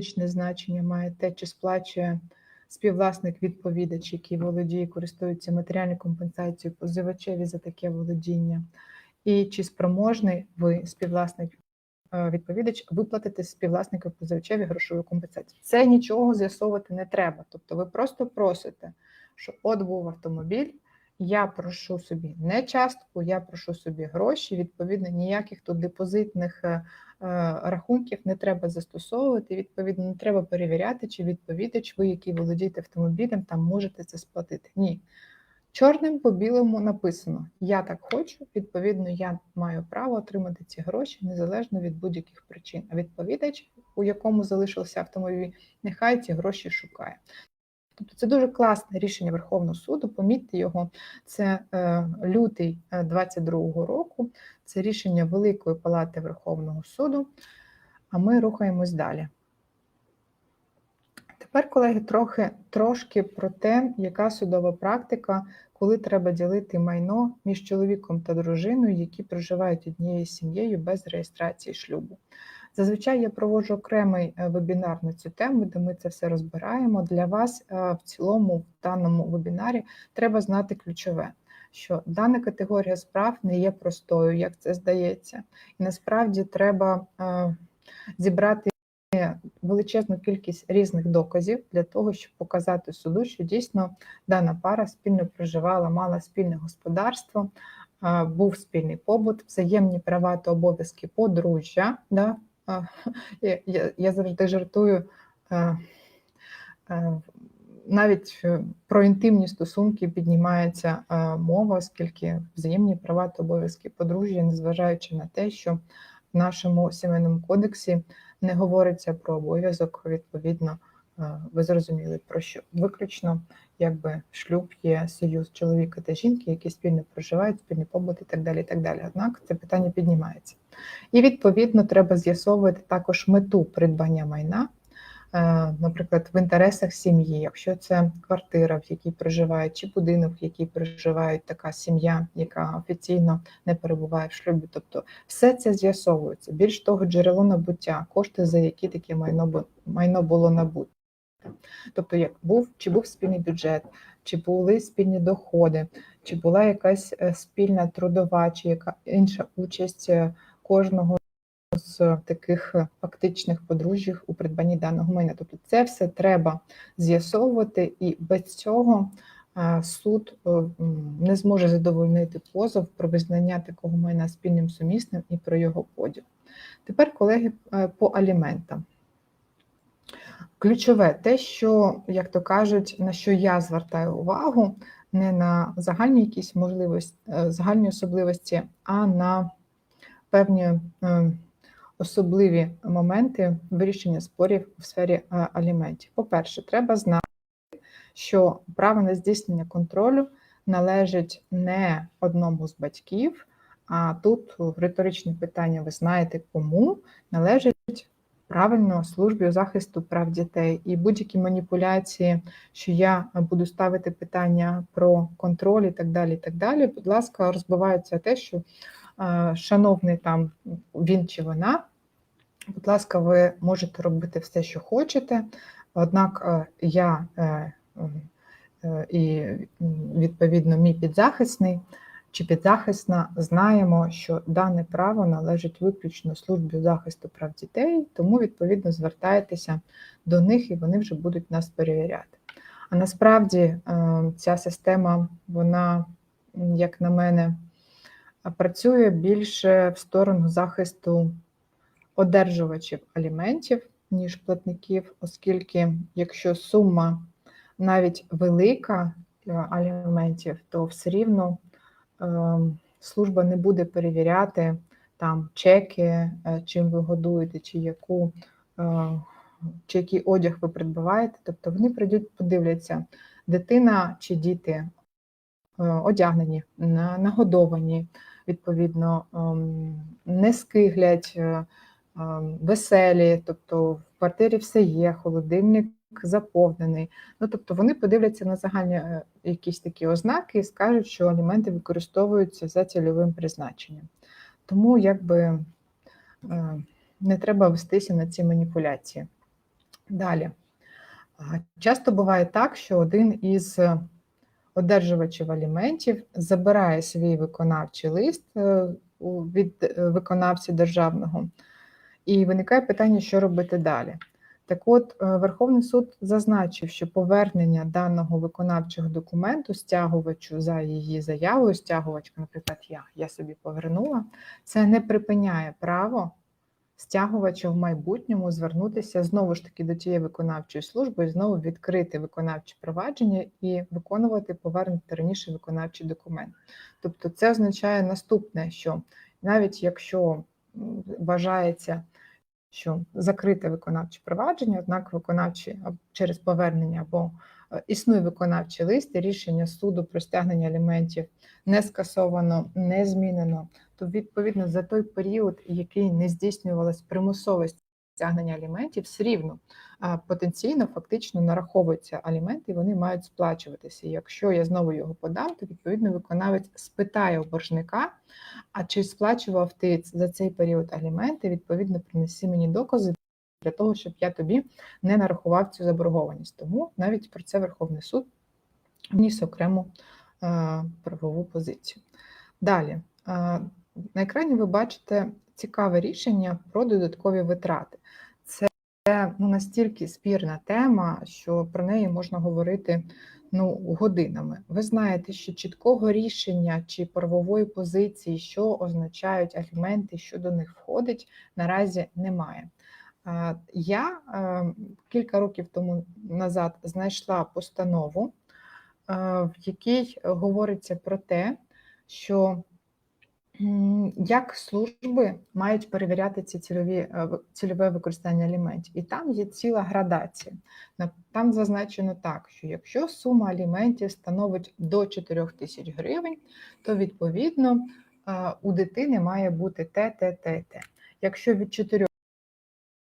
значення має те, чи сплачує співвласник відповідач, який володіє, користується матеріальною компенсацією позивачеві за таке володіння, і чи спроможний ви співвласник е, відповідач виплатити співвласнику позивачеві грошову компенсацію. Це нічого з'ясовувати не треба. Тобто ви просто просите, що от був автомобіль. Я прошу собі не частку, я прошу собі гроші. Відповідно, ніяких тут депозитних е, е, рахунків не треба застосовувати. Відповідно, не треба перевіряти, чи відповідач, ви, який володієте автомобілем, там можете це сплатити. Ні. Чорним по білому написано: Я так хочу, відповідно, я маю право отримати ці гроші незалежно від будь-яких причин. А відповідач, у якому залишився автомобіль, нехай ці гроші шукає. Тобто це дуже класне рішення Верховного суду. Помітьте його, це е, лютий 22-го року, це рішення Великої Палати Верховного суду. А ми рухаємось далі. Тепер, колеги, трохи трошки про те, яка судова практика, коли треба ділити майно між чоловіком та дружиною, які проживають однією сім'єю без реєстрації шлюбу. Зазвичай я проводжу окремий е, вебінар на цю тему, де ми це все розбираємо. Для вас е, в цілому, в даному вебінарі, треба знати ключове. Що дана категорія справ не є простою, як це здається, і насправді треба е, зібрати величезну кількість різних доказів для того, щоб показати суду, що дійсно дана пара спільно проживала, мала спільне господарство, був спільний побут, взаємні права та обов'язки подружжя. Да? Я, я, завжди жартую. Навіть е, про інтимні стосунки піднімається мова, оскільки взаємні права та обов'язки подружжя, незважаючи на те, що в нашому сімейному кодексі не говориться про обов'язок, відповідно, ви зрозуміли про що. Виключно, якби шлюб є союз чоловіка та жінки, які спільно проживають, спільний побут і так далі. і так далі. Однак це питання піднімається. І відповідно треба з'ясовувати також мету придбання майна. Е, наприклад, в інтересах сім'ї, якщо це квартира, в якій проживають, чи будинок, в якій проживає така сім'я, яка офіційно не перебуває в шлюбі. Тобто все це з'ясовується. Більш того, джерело набуття, кошти, за які таке майно майно було набуте. Тобто, як був, чи був спільний бюджет, чи були спільні доходи, чи була якась е, спільна трудова, чи яка інша участь е, кожного з таких е, фактичних подружжів у придбанні даного майна. Тобто це все треба з'ясовувати, і без цього суд не зможе задовольнити позов про визнання такого майна спільним сумісним і про його поділ. Тепер, колеги, по аліментам. Ключове те, що, як то кажуть, на що я звертаю увагу, не на загальні якісь можливості, загальні особливості, а на певні особливі моменти вирішення спорів у сфері е, аліментів. По-перше, треба знати, що право на здійснення контролю належить не одному з батьків, а тут риторичне питання: ви знаєте, кому належить правильно службі захисту прав дітей і будь-які маніпуляції, що я буду ставити питання про контроль і так далі. і так далі, Будь ласка, розбивається те, що шановний там він чи вона Будь ласка, ви можете робити все, що хочете, однак е, я е, е, і, відповідно, мій підзахисний чи підзахисна знаємо, що дане право належить виключно службі захисту прав дітей, тому, відповідно, звертайтеся до них і вони вже будуть нас перевіряти. А насправді ця система, вона, як на мене, працює більше в сторону захисту одержувачів аліментів, ніж платників, оскільки якщо сума навіть велика аліментів, то все рівно е, служба не буде перевіряти там чеки, е, чим ви годуєте, чи яку. Е, чи який одяг ви придбаваєте, тобто вони прийдуть, подивляться, дитина чи діти одягнені, нагодовані, відповідно, не скиглять, веселі, тобто в квартирі все є, холодильник заповнений. Ну, Тобто вони подивляться на загальні е, якісь такі ознаки і скажуть, що аліменти використовуються за цільовим призначенням. Тому якби е, не треба вестися на ці маніпуляції. Далі. Часто буває так, що один із одержувачів аліментів забирає свій виконавчий лист е, від виконавця державного, і виникає питання, що робити далі. Так от, е, Верховний суд зазначив, що повернення даного виконавчого документу стягувачу за її заявою, стягувачка, наприклад, я, я собі повернула, це не припиняє право стягувача в майбутньому звернутися знову ж таки до тієї виконавчої служби і знову відкрити виконавче провадження і виконувати повернути раніше виконавчий документ. Тобто, це означає наступне, що навіть якщо вважається, що закрите виконавче провадження, однак виконавчі через повернення або е, існує виконавчий лист, рішення суду про стягнення аліментів не скасовано, не змінено, то відповідно за той період, який не здійснювалась примусове стягнення аліментів, все рівно потенційно фактично нараховуються аліменти, і вони мають сплачуватися. Якщо я знову його подам, то відповідно виконавець спитає у боржника, а чи сплачував ти за цей період аліменти, відповідно принеси мені докази для того, щоб я тобі не нарахував цю заборгованість. Тому навіть про це Верховний суд вніс окрему правову позицію. Далі, на екрані ви бачите цікаве рішення про додаткові витрати. Це ну, настільки спірна тема, що про неї можна говорити ну, годинами. Ви знаєте, що чіткого рішення чи правової позиції, що означають аліменти, що до них входить, наразі немає. Я е, кілька років тому назад знайшла постанову, е, в якій говориться про те, що як служби мають перевіряти ці цільові, е, цільове використання аліментів. І там є ціла градація. Там зазначено так, що якщо сума аліментів становить до 4 тисяч гривень, то відповідно е, у дитини має бути те, те, те, те. Якщо від 4